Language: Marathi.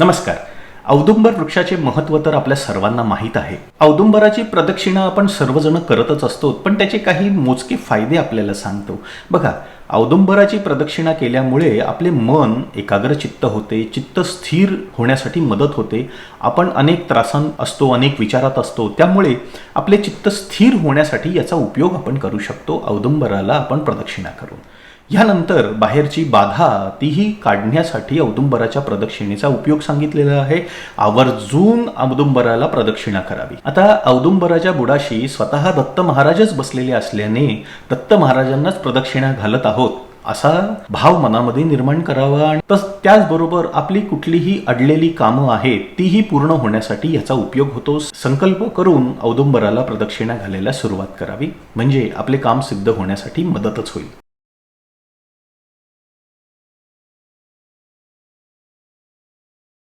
नमस्कार. औदुंबर वृक्षाचे महत्त्व तर आपल्या सर्वांना माहीत आहे. औदुंबराची प्रदक्षिणा आपण सर्वजण करतच असतो पण त्याचे काही मोजके फायदे आपल्याला सांगतो. बघा औदुंबराची प्रदक्षिणा केल्यामुळे आपले मन एकाग्र चित्त होते चित्त स्थिर होण्यासाठी मदत होते. आपण अनेक त्रासां असतो अनेक विचारात असतो. त्यामुळे आपले चित्त स्थिर होण्यासाठी याचा उपयोग आपण करू शकतो औदुंबराला आपण प्रदक्षिणा करून. ह्यानंतर बाहेरची बाधा तीही काढण्यासाठी औदुंबराच्या प्रदक्षिणेचा उपयोग सांगितलेला आहे. आवर्जून औदुंबराला प्रदक्षिणा करावी. आता औदुंबराच्या बुडाशी स्वतः दत्त महाराजच बसलेले असल्याने दत्त महाराजांनाच प्रदक्षिणा घालत आहोत असा भाव मनामध्ये निर्माण करावा आणि तस त्याचबरोबर आपली कुठलीही अडलेली कामं आहेत तीही पूर्ण होण्यासाठी याचा उपयोग होतो. संकल्प करून औदुंबराला प्रदक्षिणा घालायला सुरुवात करावी. म्हणजे आपले काम सिद्ध होण्यासाठी मदतच होईल.